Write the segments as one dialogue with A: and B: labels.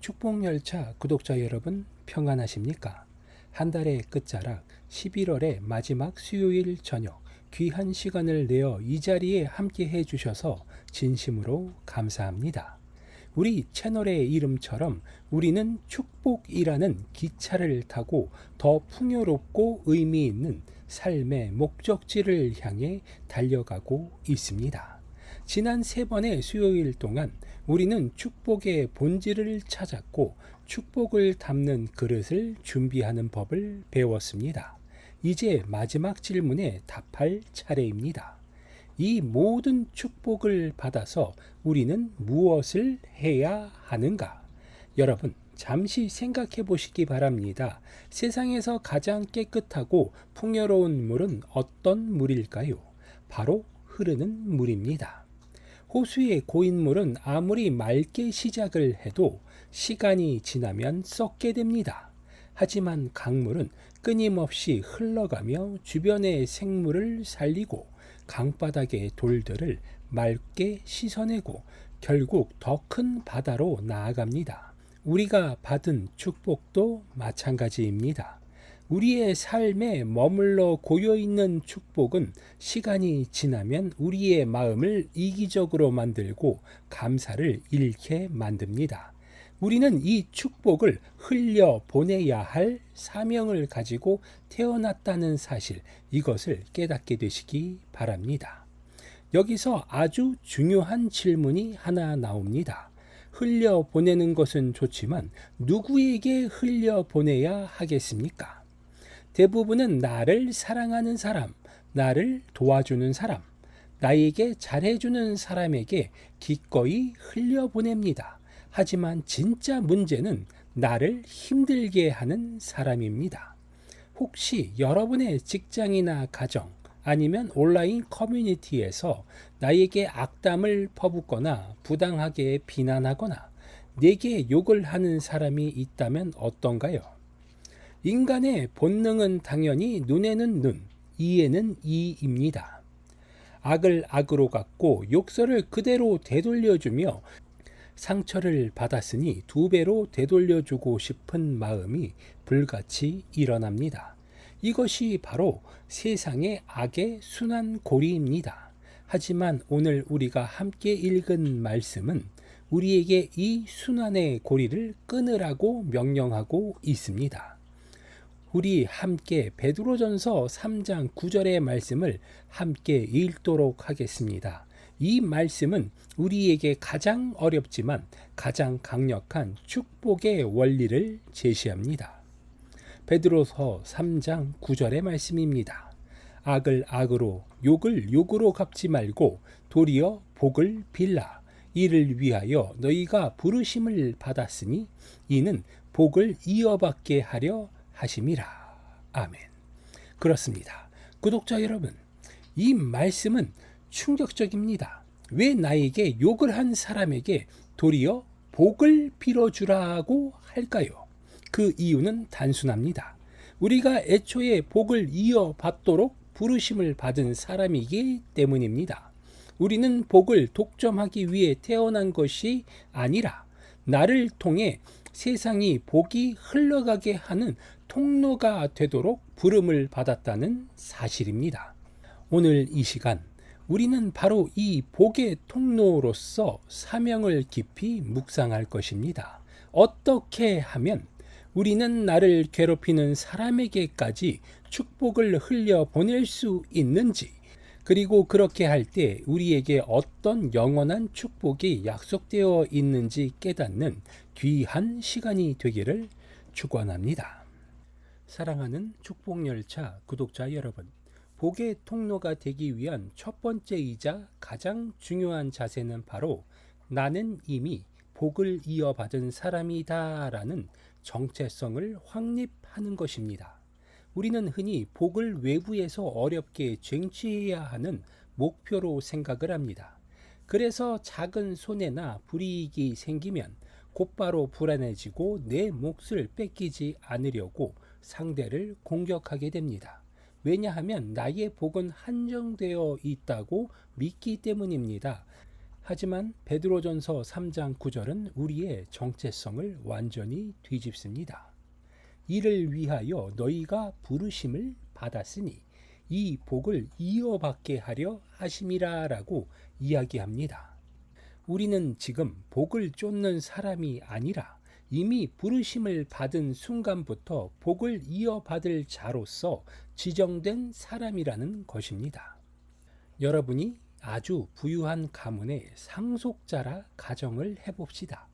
A: 축복열차 구독자 여러분 평안하십니까? 한 달의 끝자락 11월의 마지막 수요일 저녁 귀한 시간을 내어 이 자리에 함께 해주셔서 진심으로 감사합니다. 우리 채널의 이름처럼 우리는 축복이라는 기차를 타고 더 풍요롭고 의미 있는 삶의 목적지를 향해 달려가고 있습니다. 지난 세 번의 수요일 동안 우리는 축복의 본질을 찾았고 축복을 담는 그릇을 준비하는 법을 배웠습니다. 이제 마지막 질문에 답할 차례입니다. 이 모든 축복을 받아서 우리는 무엇을 해야 하는가? 여러분, 잠시 생각해 보시기 바랍니다. 세상에서 가장 깨끗하고 풍요로운 물은 어떤 물일까요? 바로 흐르는 물입니다. 호수의 고인물은 아무리 맑게 시작을 해도 시간이 지나면 썩게 됩니다. 하지만 강물은 끊임없이 흘러가며 주변의 생물을 살리고 강바닥의 돌들을 맑게 씻어내고 결국 더 큰 바다로 나아갑니다. 우리가 받은 축복도 마찬가지입니다. 우리의 삶에 머물러 고여 있는 축복은 시간이 지나면 우리의 마음을 이기적으로 만들고 감사를 잃게 만듭니다. 우리는 이 축복을 흘려 보내야 할 사명을 가지고 태어났다는 사실, 이것을 깨닫게 되시기 바랍니다. 여기서 아주 중요한 질문이 하나 나옵니다. 흘려 보내는 것은 좋지만 누구에게 흘려 보내야 하겠습니까? 대부분은 나를 사랑하는 사람, 나를 도와주는 사람, 나에게 잘해주는 사람에게 기꺼이 흘려보냅니다. 하지만 진짜 문제는 나를 힘들게 하는 사람입니다. 혹시 여러분의 직장이나 가정, 아니면 온라인 커뮤니티에서 나에게 악담을 퍼붓거나 부당하게 비난하거나 내게 욕을 하는 사람이 있다면 어떤가요? 인간의 본능은 당연히 눈에는 눈, 이에는 이입니다. 악을 악으로 갚고 욕설을 그대로 되돌려주며 상처를 받았으니 두 배로 되돌려주고 싶은 마음이 불같이 일어납니다. 이것이 바로 세상의 악의 순환 고리입니다. 하지만 오늘 우리가 함께 읽은 말씀은 우리에게 이 순환의 고리를 끊으라고 명령하고 있습니다. 우리 함께 베드로전서 3장 9절의 말씀을 함께 읽도록 하겠습니다. 이 말씀은 우리에게 가장 어렵지만 가장 강력한 축복의 원리를 제시합니다. 베드로서 3장 9절의 말씀입니다. 악을 악으로 욕을 욕으로 갚지 말고 도리어 복을 빌라 이를 위하여 너희가 부르심을 받았으니 이는 복을 이어받게 하려 하심이라. 아멘. 그렇습니다. 구독자 여러분, 이 말씀은 충격적입니다. 왜 나에게 욕을 한 사람에게 도리어 복을 빌어주라고 할까요? 그 이유는 단순합니다. 우리가 애초에 복을 이어받도록 부르심을 받은 사람이기 때문입니다. 우리는 복을 독점하기 위해 태어난 것이 아니라 나를 통해 세상이 복이 흘러가게 하는 통로가 되도록 부름을 받았다는 사실입니다. 오늘 이 시간 우리는 바로 이 복의 통로로서 사명을 깊이 묵상할 것입니다. 어떻게 하면 우리는 나를 괴롭히는 사람에게까지 축복을 흘려 보낼 수 있는지, 그리고 그렇게 할 때 우리에게 어떤 영원한 축복이 약속되어 있는지 깨닫는 귀한 시간이 되기를 축원합니다. 사랑하는 축복열차 구독자 여러분, 복의 통로가 되기 위한 첫 번째이자 가장 중요한 자세는 바로 나는 이미 복을 이어받은 사람이다 라는 정체성을 확립하는 것입니다. 우리는 흔히 복을 외부에서 어렵게 쟁취해야 하는 목표로 생각을 합니다. 그래서 작은 손해나 불이익이 생기면 곧바로 불안해지고 내 몫을 뺏기지 않으려고 상대를 공격하게 됩니다. 왜냐하면 나의 복은 한정되어 있다고 믿기 때문입니다. 하지만 베드로전서 3장 9절은 우리의 정체성을 완전히 뒤집습니다. 이를 위하여 너희가 부르심을 받았으니 이 복을 이어받게 하려 하심이라라고 이야기합니다. 우리는 지금 복을 쫓는 사람이 아니라 이미 부르심을 받은 순간부터 복을 이어받을 자로서 지정된 사람이라는 것입니다. 여러분이 아주 부유한 가문의 상속자라 가정을 해봅시다.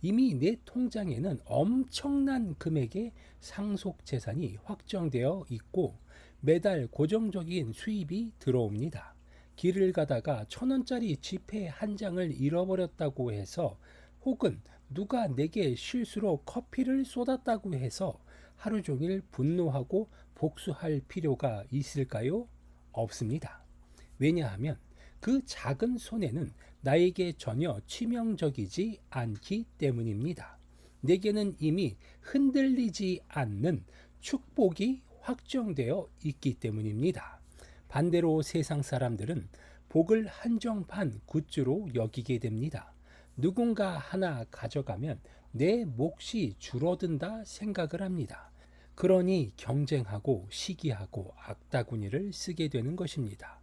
A: 이미 내 통장에는 엄청난 금액의 상속 재산이 확정되어 있고 매달 고정적인 수입이 들어옵니다. 길을 가다가 천 원짜리 지폐 한 장을 잃어버렸다고 해서 혹은 누가 내게 실수로 커피를 쏟았다고 해서 하루 종일 분노하고 복수할 필요가 있을까요? 없습니다. 왜냐하면 그 작은 손해는 나에게 전혀 치명적이지 않기 때문입니다. 내게는 이미 흔들리지 않는 축복이 확정되어 있기 때문입니다. 반대로 세상 사람들은 복을 한정판 굿즈로 여기게 됩니다. 누군가 하나 가져가면 내 몫이 줄어든다 생각을 합니다. 그러니 경쟁하고 시기하고 악다구니를 쓰게 되는 것입니다.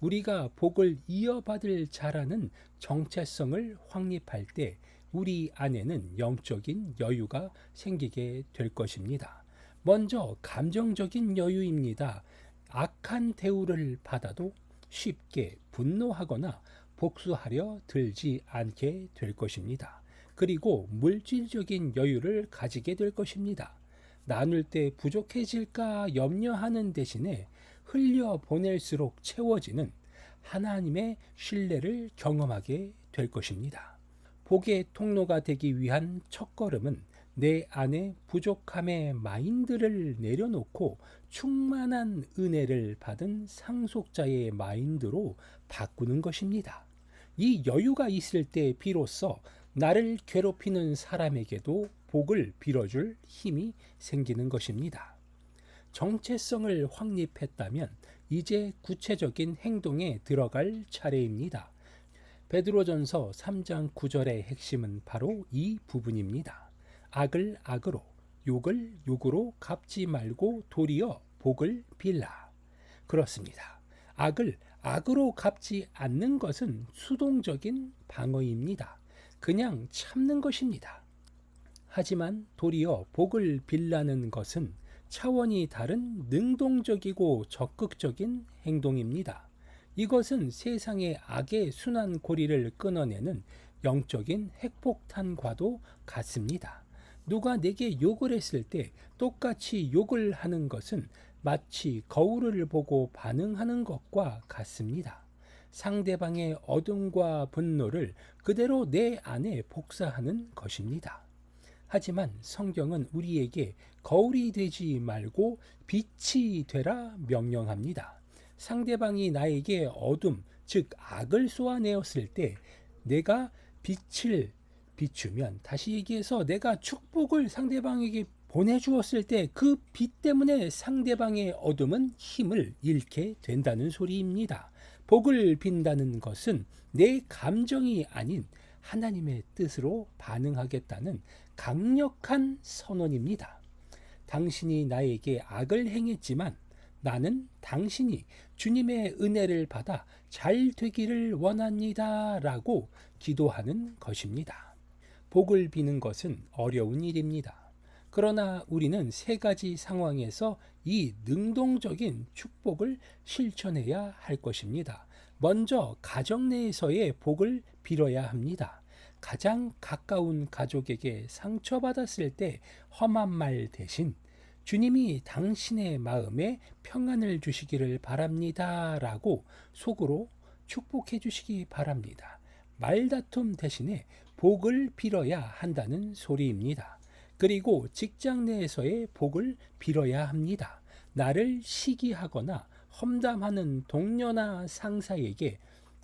A: 우리가 복을 이어받을 자라는 정체성을 확립할 때 우리 안에는 영적인 여유가 생기게 될 것입니다. 먼저 감정적인 여유입니다. 악한 대우를 받아도 쉽게 분노하거나 복수하려 들지 않게 될 것입니다. 그리고 물질적인 여유를 가지게 될 것입니다. 나눌 때 부족해질까 염려하는 대신에 흘려 보낼수록 채워지는 하나님의 신뢰를 경험하게 될 것입니다. 복의 통로가 되기 위한 첫걸음은 내 안에 부족함의 마인드를 내려놓고 충만한 은혜를 받은 상속자의 마인드로 바꾸는 것입니다. 이 여유가 있을 때 비로소 나를 괴롭히는 사람에게도 복을 빌어줄 힘이 생기는 것입니다. 정체성을 확립했다면 이제 구체적인 행동에 들어갈 차례입니다. 베드로전서 3장 9절의 핵심은 바로 이 부분입니다. 악을 악으로 욕을 욕으로 갚지 말고 도리어 복을 빌라. 그렇습니다. 악을 악으로 갚지 않는 것은 수동적인 방어입니다. 그냥 참는 것입니다. 하지만 도리어 복을 빌라는 것은 차원이 다른 능동적이고 적극적인 행동입니다. 이것은 세상의 악의 순환 고리를 끊어내는 영적인 핵폭탄과도 같습니다. 누가 내게 욕을 했을 때 똑같이 욕을 하는 것은 마치 거울을 보고 반응하는 것과 같습니다. 상대방의 어둠과 분노를 그대로 내 안에 복사하는 것입니다. 하지만 성경은 우리에게 거울이 되지 말고 빛이 되라 명령합니다. 상대방이 나에게 어둠, 즉 악을 쏘아내었을 때 내가 빛을 비추면 다시 얘기해서 내가 축복을 상대방에게 보내주었을 때 그 빛 때문에 상대방의 어둠은 힘을 잃게 된다는 소리입니다. 복을 빈다는 것은 내 감정이 아닌 하나님의 뜻으로 반응하겠다는 강력한 선언입니다. 당신이 나에게 악을 행했지만 나는 당신이 주님의 은혜를 받아 잘 되기를 원합니다. 라고 기도하는 것입니다. 복을 비는 것은 어려운 일입니다. 그러나 우리는 세 가지 상황에서 이 능동적인 축복을 실천해야 할 것입니다. 먼저 가정 내에서의 복을 빌어야 합니다. 가장 가까운 가족에게 상처받았을 때 험한 말 대신 주님이 당신의 마음에 평안을 주시기를 바랍니다. 라고 속으로 축복해 주시기 바랍니다. 말다툼 대신에 복을 빌어야 한다는 소리입니다. 그리고 직장 내에서의 복을 빌어야 합니다. 나를 시기하거나 험담하는 동료나 상사에게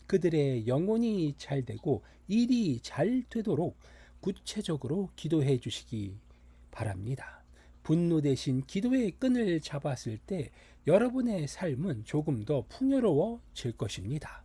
A: 그들의 영혼이 잘 되고 일이 잘 되도록 구체적으로 기도해 주시기 바랍니다. 분노 대신 기도의 끈을 잡았을 때 여러분의 삶은 조금 더 풍요로워질 것입니다.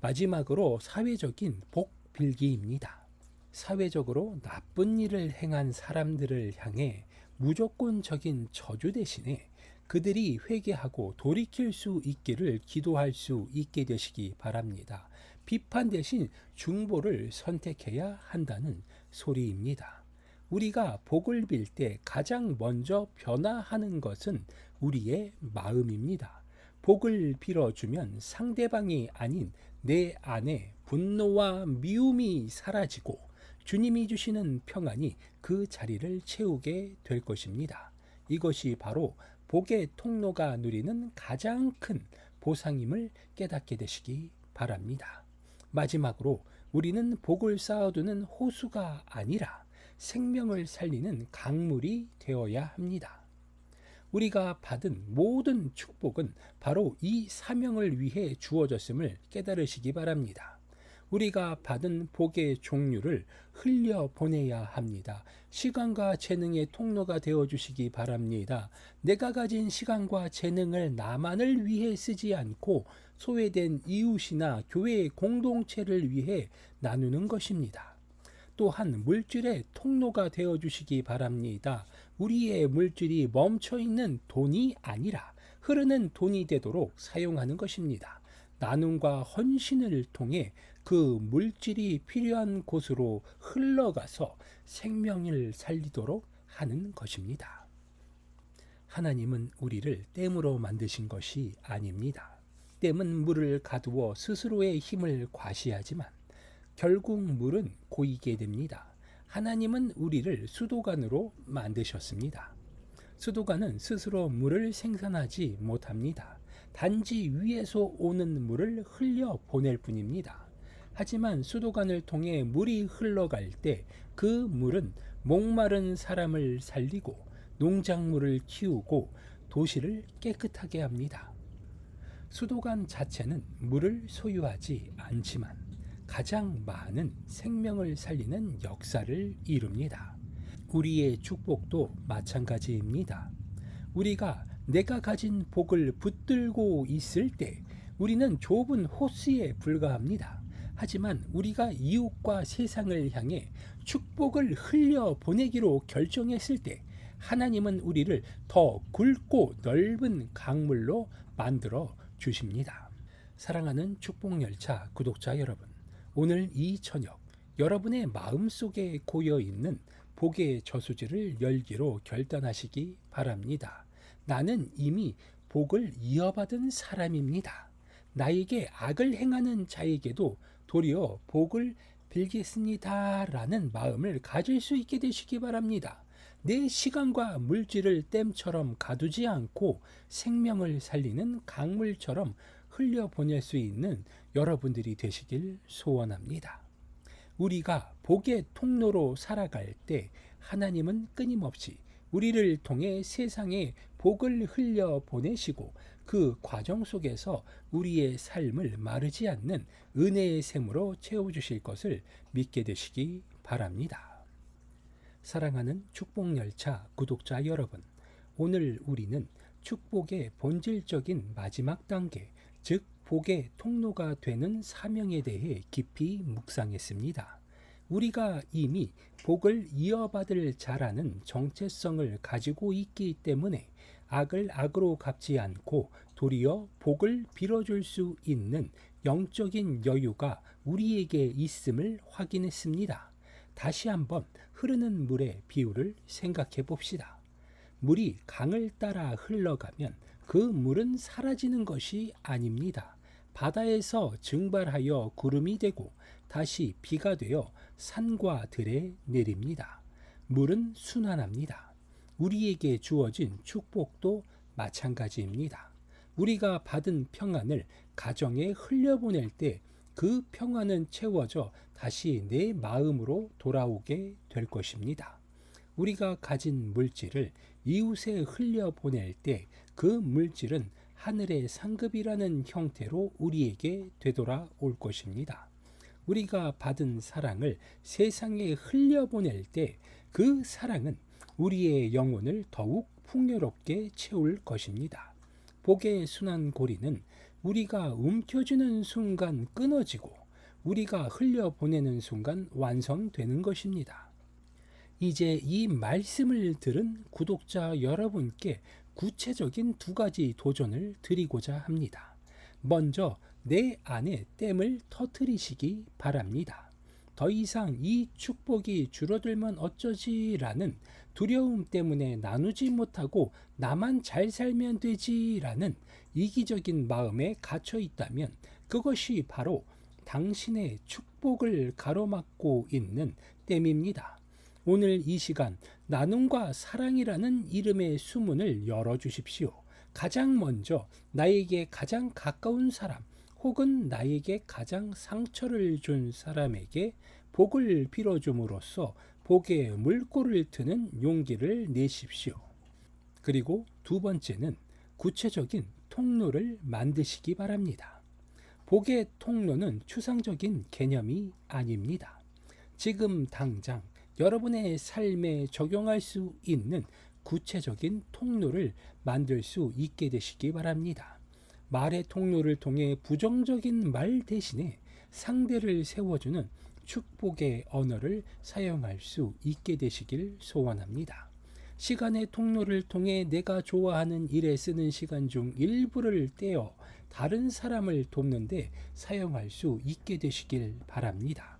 A: 마지막으로 사회적인 복 빌기입니다. 사회적으로 나쁜 일을 행한 사람들을 향해 무조건적인 저주 대신에 그들이 회개하고 돌이킬 수 있기를 기도할 수 있게 되시기 바랍니다. 비판 대신 중보를 선택해야 한다는 소리입니다. 우리가 복을 빌 때 가장 먼저 변화하는 것은 우리의 마음입니다. 복을 빌어주면 상대방이 아닌 내 안에 분노와 미움이 사라지고 주님이 주시는 평안이 그 자리를 채우게 될 것입니다. 이것이 바로 복의 통로가 누리는 가장 큰 보상임을 깨닫게 되시기 바랍니다. 마지막으로 우리는 복을 쌓아두는 호수가 아니라 생명을 살리는 강물이 되어야 합니다. 우리가 받은 모든 축복은 바로 이 사명을 위해 주어졌음을 깨달으시기 바랍니다. 우리가 받은 복의 종류를 흘려 보내야 합니다. 시간과 재능의 통로가 되어 주시기 바랍니다. 내가 가진 시간과 재능을 나만을 위해 쓰지 않고 소외된 이웃이나 교회의 공동체를 위해 나누는 것입니다. 또한 물질의 통로가 되어 주시기 바랍니다. 우리의 물질이 멈춰 있는 돈이 아니라 흐르는 돈이 되도록 사용하는 것입니다. 나눔과 헌신을 통해 그 물질이 필요한 곳으로 흘러가서 생명을 살리도록 하는 것입니다. 하나님은 우리를 댐으로 만드신 것이 아닙니다. 댐은 물을 가두어 스스로의 힘을 과시하지만 결국 물은 고이게 됩니다. 하나님은 우리를 수도관으로 만드셨습니다. 수도관은 스스로 물을 생산하지 못합니다. 단지 위에서 오는 물을 흘려 보낼 뿐입니다. 하지만 수도관을 통해 물이 흘러갈 때 그 물은 목마른 사람을 살리고 농작물을 키우고 도시를 깨끗하게 합니다. 수도관 자체는 물을 소유하지 않지만 가장 많은 생명을 살리는 역사를 이룹니다. 우리의 축복도 마찬가지입니다. 우리가 내가 가진 복을 붙들고 있을 때 우리는 좁은 호스에 불과합니다. 하지만 우리가 이웃과 세상을 향해 축복을 흘려 보내기로 결정했을 때 하나님은 우리를 더 굵고 넓은 강물로 만들어 주십니다. 사랑하는 축복열차 구독자 여러분, 오늘 이 저녁 여러분의 마음속에 고여 있는 복의 저수지를 열기로 결단하시기 바랍니다. 나는 이미 복을 이어받은 사람입니다. 나에게 악을 행하는 자에게도 도리어 복을 빌겠습니다. 라는 마음을 가질 수 있게 되시기 바랍니다. 내 시간과 물질을 댐처럼 가두지 않고 생명을 살리는 강물처럼 흘려보낼 수 있는 여러분들이 되시길 소원합니다. 우리가 복의 통로로 살아갈 때 하나님은 끊임없이 우리를 통해 세상에 복을 흘려 보내시고 그 과정 속에서 우리의 삶을 마르지 않는 은혜의 샘으로 채워주실 것을 믿게 되시기 바랍니다. 사랑하는 축복열차 구독자 여러분, 오늘 우리는 축복의 본질적인 마지막 단계, 즉, 복의 통로가 되는 사명에 대해 깊이 묵상했습니다. 우리가 이미 복을 이어받을 자라는 정체성을 가지고 있기 때문에 악을 악으로 갚지 않고 도리어 복을 빌어줄 수 있는 영적인 여유가 우리에게 있음을 확인했습니다. 다시 한번 흐르는 물의 비율을 생각해 봅시다. 물이 강을 따라 흘러가면 그 물은 사라지는 것이 아닙니다. 바다에서 증발하여 구름이 되고 다시 비가 되어 산과 들에 내립니다. 물은 순환합니다. 우리에게 주어진 축복도 마찬가지입니다. 우리가 받은 평안을 가정에 흘려보낼 때 그 평안은 채워져 다시 내 마음으로 돌아오게 될 것입니다. 우리가 가진 물질을 이웃에 흘려보낼 때 그 물질은 하늘의 상급이라는 형태로 우리에게 되돌아올 것입니다. 우리가 받은 사랑을 세상에 흘려보낼 때 그 사랑은 우리의 영혼을 더욱 풍요롭게 채울 것입니다. 복의 순환 고리는 우리가 움켜쥐는 순간 끊어지고 우리가 흘려보내는 순간 완성되는 것입니다. 이제 이 말씀을 들은 구독자 여러분께 구체적인 두 가지 도전을 드리고자 합니다. 먼저 내 안에 댐을 터트리시기 바랍니다. 더 이상 이 축복이 줄어들면 어쩌지라는 두려움 때문에 나누지 못하고 나만 잘 살면 되지라는 이기적인 마음에 갇혀 있다면 그것이 바로 당신의 축복을 가로막고 있는 댐입니다. 오늘 이 시간 나눔과 사랑이라는 이름의 수문을 열어 주십시오. 가장 먼저 나에게 가장 가까운 사람 혹은 나에게 가장 상처를 준 사람에게 복을 빌어줌으로써 복의 물꼬를 트는 용기를 내십시오. 그리고 두 번째는 구체적인 통로를 만드시기 바랍니다. 복의 통로는 추상적인 개념이 아닙니다. 지금 당장 여러분의 삶에 적용할 수 있는 구체적인 통로를 만들 수 있게 되시기 바랍니다. 말의 통로를 통해 부정적인 말 대신에 상대를 세워주는 축복의 언어를 사용할 수 있게 되시길 소원합니다. 시간의 통로를 통해 내가 좋아하는 일에 쓰는 시간 중 일부를 떼어 다른 사람을 돕는데 사용할 수 있게 되시길 바랍니다.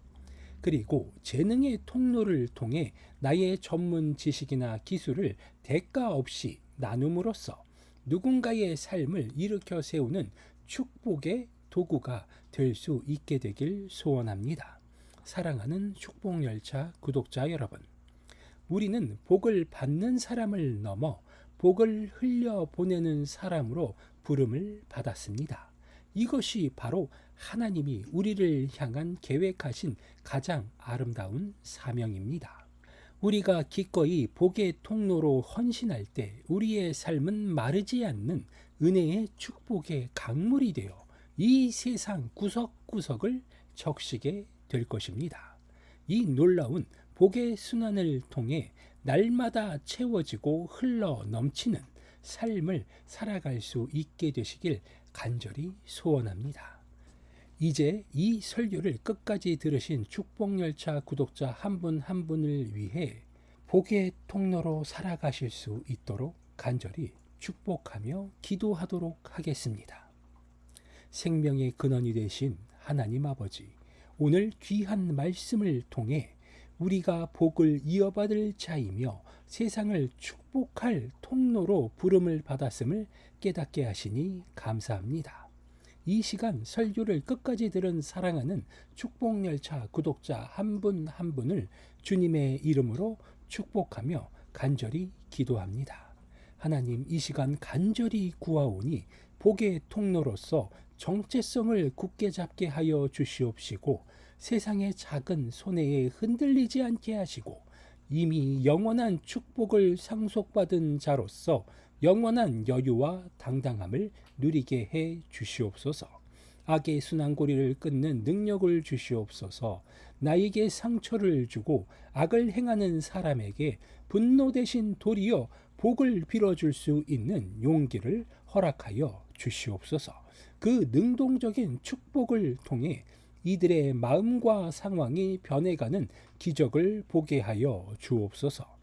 A: 그리고 재능의 통로를 통해 나의 전문 지식이나 기술을 대가 없이 나눔으로써 누군가의 삶을 일으켜 세우는 축복의 도구가 될 수 있게 되길 소원합니다. 사랑하는 축복열차 구독자 여러분. 우리는 복을 받는 사람을 넘어 복을 흘려 보내는 사람으로 부름을 받았습니다. 이것이 바로 하나님이 우리를 향한 계획하신 가장 아름다운 사명입니다. 우리가 기꺼이 복의 통로로 헌신할 때 우리의 삶은 마르지 않는 은혜의 축복의 강물이 되어 이 세상 구석구석을 적시게 될 것입니다. 이 놀라운 복의 순환을 통해 날마다 채워지고 흘러 넘치는 삶을 살아갈 수 있게 되시길 간절히 소원합니다. 이제 이 설교를 끝까지 들으신 축복열차 구독자 한분한 분을 위해 복의 통로로 살아가실 수 있도록 간절히 축복하며 기도하도록 하겠습니다. 생명의 근원이 되신 하나님 아버지, 오늘 귀한 말씀을 통해 우리가 복을 이어받을 자이며 세상을 축복할 통로로 부름을 받았음을 깨닫게 하시니 감사합니다. 이 시간 설교를 끝까지 들은 사랑하는 축복열차 구독자 한분한 분을 주님의 이름으로 축복하며 간절히 기도합니다. 하나님 이 시간 간절히 구하오니 복의 통로로서 정체성을 굳게 잡게 하여 주시옵시고 세상의 작은 손해에 흔들리지 않게 하시고 이미 영원한 축복을 상속받은 자로서 영원한 여유와 당당함을 누리게 해 주시옵소서. 악의 순환고리를 끊는 능력을 주시옵소서. 나에게 상처를 주고 악을 행하는 사람에게 분노 대신 도리어 복을 빌어줄 수 있는 용기를 허락하여 주시옵소서. 그 능동적인 축복을 통해 이들의 마음과 상황이 변해가는 기적을 보게 하여 주옵소서.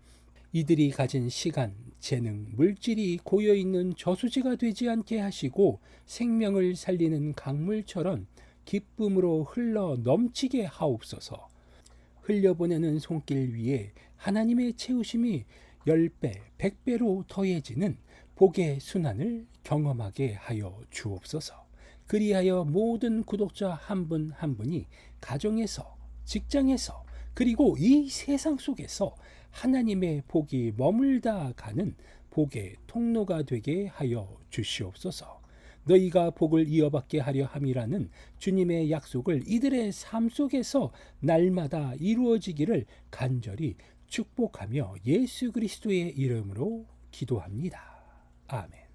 A: 이들이 가진 시간, 재능, 물질이 고여 있는 저수지가 되지 않게 하시고 생명을 살리는 강물처럼 기쁨으로 흘러 넘치게 하옵소서. 흘려보내는 손길 위에 하나님의 채우심이 10배, 100배로 더해지는 복의 순환을 경험하게 하여 주옵소서. 그리하여 모든 구독자 한 분한 분이 가정에서, 직장에서, 그리고 이 세상 속에서 하나님의 복이 머물다 가는 복의 통로가 되게 하여 주시옵소서. 너희가 복을 이어받게 하려 함이라는 주님의 약속을 이들의 삶 속에서 날마다 이루어지기를 간절히 축복하며 예수 그리스도의 이름으로 기도합니다. 아멘.